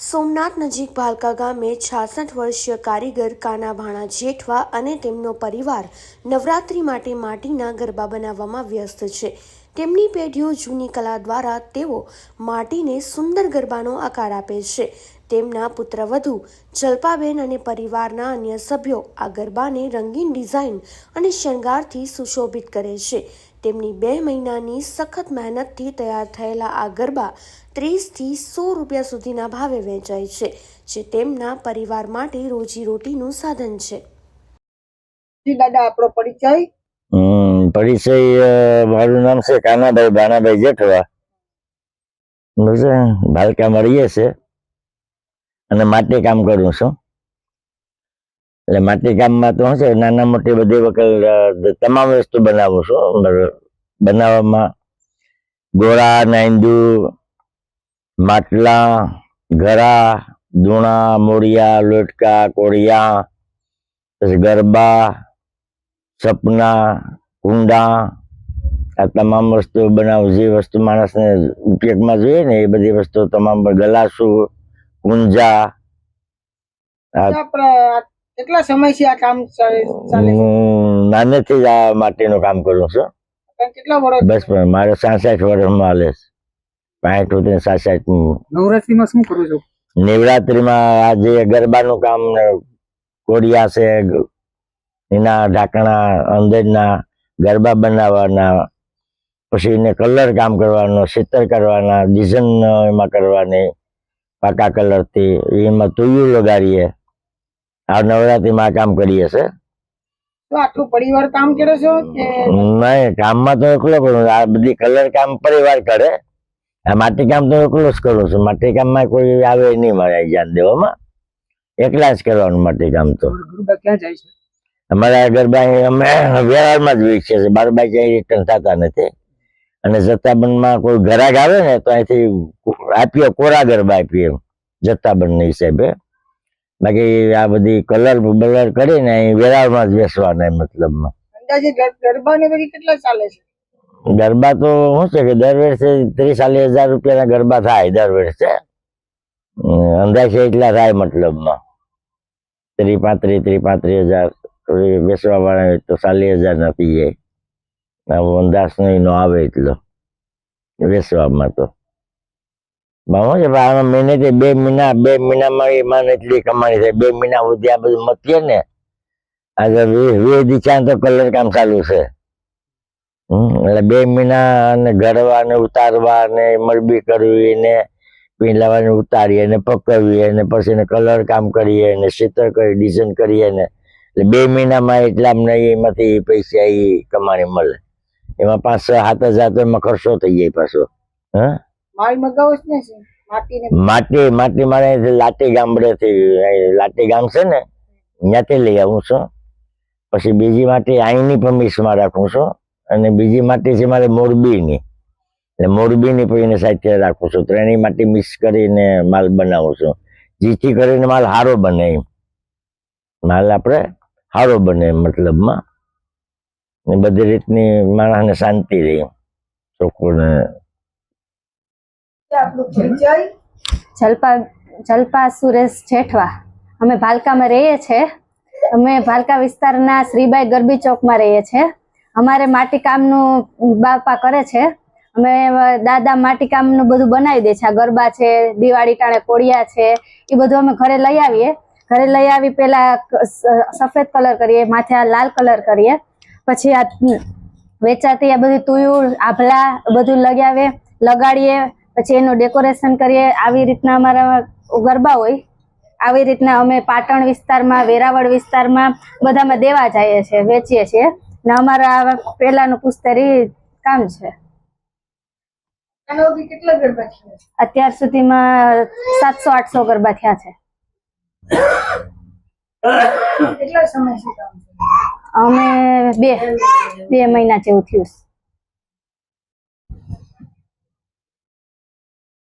સોમનાથ નજીક ભાલકા ગામે છાસઠ વર્ષીય કારીગર કાના ભાણા જેઠવા અને તેમનો પરિવાર નવરાત્રિ માટે માટીના ગરબા બનાવવામાં વ્યસ્ત છે. તેમની પેઢીઓ જૂની કલા દ્વારા તેઓ માટીને સુંદર ગરબાનો આકાર આપે છે. તેમના પુત્રવધુ જલ્પાબેન અને પરિવારના અન્ય સભ્યો આ ગરબાને રંગીન ડિઝાઇન અને શણગારથી સુશોભિત કરે છે. તેમની બે મહિનાની સખત મહેનતથી તૈયાર થયેલા આ ગરબા ત્રીસથી સો રૂપિયા સુધીના ભાવે વેચાય છે જે તેમના પરિવાર માટે રોજીરોટીનું સાધન છે. દાદા આપણો પરિચય? હમ પરિચય મારું નામ છે કાનાભાઈ બાણાભાઈ જેઠવા. ભાલકા મળીએ છે. અને માટે કામ કરું છું. એટલે માટી કામમાં તો હશે, નાના મોટી બધી વખત તમામ વસ્તુ બનાવું છું બનાવવામાં ગોળા, નાંદુ, માટલા, ઘરા, દૂણા મોડિયા લોટકા, કોળિયા, પછી ગરબા, સપના, કુંડા, આ તમામ વસ્તુ બનાવું. જે વસ્તુ માણસને ઉપયોગમાં જોઈએ ને, એ બધી વસ્તુ તમામ ગલાસુ, કુંજા કેટલા સમયથી આ કામ ચાલે? નાનેથી જ આ માટીનું કામ કરું છું. કેટલા વર્ષ બસ પણ મારે સાસઠ વર્ષમાં હાલે છે. પાંઠ સુધી સાસઠ નવરાત્રીમાં શું કરો છો? નવરાત્રીમાં આ જે ગરબાનું કામ કોડિયા છે એના ઢાંકણા અંદરના ગરબા બનાવવાના પછી એને કલર કામ કરવાનો સિત્તર કરવાના ડિઝાઇન એમાં કરવાની પાકા કલરથી એમાં તુયું લગાડીએ. આ નવરાત્રીમાં કામ કરીએ છે? તો પરિવાર કામ કરે છો કે નહીં કામમાં તો એકલો કરું આ બધી કલર કામ પરિવાર કરે. આ માટી કામ તો એકલો જ કરું છું. માટી કામમાં કોઈ આવે નહીં મારે ધ્યાન દેવામાં. એકલા જ કરવાનું માટી કામ તો. ક્યાં જાય છે? અમારા ગરબા અમે વ્યવહારમાં જ વેચીએ છીએ. બાર બાઈ ક્યાંય રિટર્ન થતા નથી. અને જથ્થાબંધમાં કોઈ ઘરાક આવે ને તો અહીંથી આપીએ કોરા ગરબા આપીએ જથ્થાબંધના હિસાબે. બાકી આ બધી કલર બલર કરીને અહીં વેરાળમાં જ બેસવાના મતલબમાં. ગરબા તો શું છે કે દર વર્ષે ત્રીસ ચાલીસ હજાર રૂપિયાના ગરબા થાય દર વર્ષે. અંદાજે એટલા થાય મતલબમાં. ત્રી પાંત્રીસ ત્રી પાંત્રીસ હજાર બેસવા વાળા તો ચાલીસ હજાર નથી જાય અંદાજ નહીં નો આવે એટલો. બેસવામાં તો. બરાબર છે આમાં મહિનેથી બે મહિના, બે મહિનામાં એમાં એટલી કમાણી થાય બે મહિના સુધી આ બધું મતીએ ને આગળ વીસ વીસ તો કલર કામ ચાલુ છે. એટલે બે મહિના અને ઘડવા ને ઉતારવા ને મરબી કરવી ને પીલાવાની ઉતારીએ ને પકવીએ ને પછી એને કલર કામ કરીએ ને ચિત્ર કરી, ડિઝાઇન કરીએ ને, એટલે બે મહિનામાં એટલા અમને એમાંથી પૈસા એ કમાણી મળે. એમાં પાંચ સાત હજાર તો એમાં ખર્ચો થઈ જાય પાછો. હા? માટી માટી મારે લાટી ગામડે થી લાટી ગામ છે ને, ત્યાંથી લઈ આવું છું. પછી બીજી માટી અહીંની પણ મિક્સમાં રાખું છું અને બીજી માટી છે મારે મોરબીની. એટલે મોરબીની પણ એને સાહિત્ય રાખું છું. ત્રણેય માટી મિક્સ કરીને માલ બનાવું છું. જેથી કરીને માલ સારો બને માલ આપણે સારો બને મતલબમાં. ને બધી રીતની માણસને શાંતિ રહે ચોખ્ખું ને આપણું પરિચય જલપા સુરેશ જેઠવા. અમે ભાલકામાં રહીએ છીએ. અમે ભાલકા વિસ્તારના શ્રીબાઈ ગરબી ચોકમાં રહીએ છીએ. અમારે માટીકામનું બાપા કરે છે. અમે દાદા માટીકામનું બધું બનાવી દે છે. ગરબા છે, દિવાળી ટાણે કોળિયા છે, એ બધું અમે ઘરે લઈ આવીએ. ઘરે લઈ આવી પેલા સફેદ કલર કરીએ, માથે લાલ કલર કરીએ. પછી આ વેચાતી આ બધી તુયું આભલા બધું લગાવીએ, લગાડીએ. પછી એનું ડેકોરેશન કરીએ. આવી રીતના અમારા ગરબા હોય. આવી રીતના અમે પાટણ વિસ્તારમાં વેરાવળ વિસ્તારમાં બધામાં દેવા જઈએ છીએ વેચીએ છીએ. ને અમારા આ પહેલાનું પુસ્તરી કામ છે. અત્યાર સુધીમાં સાતસો આઠસો ગરબા થયા છે? અમે બે બે મહિના જેવું થયું છે.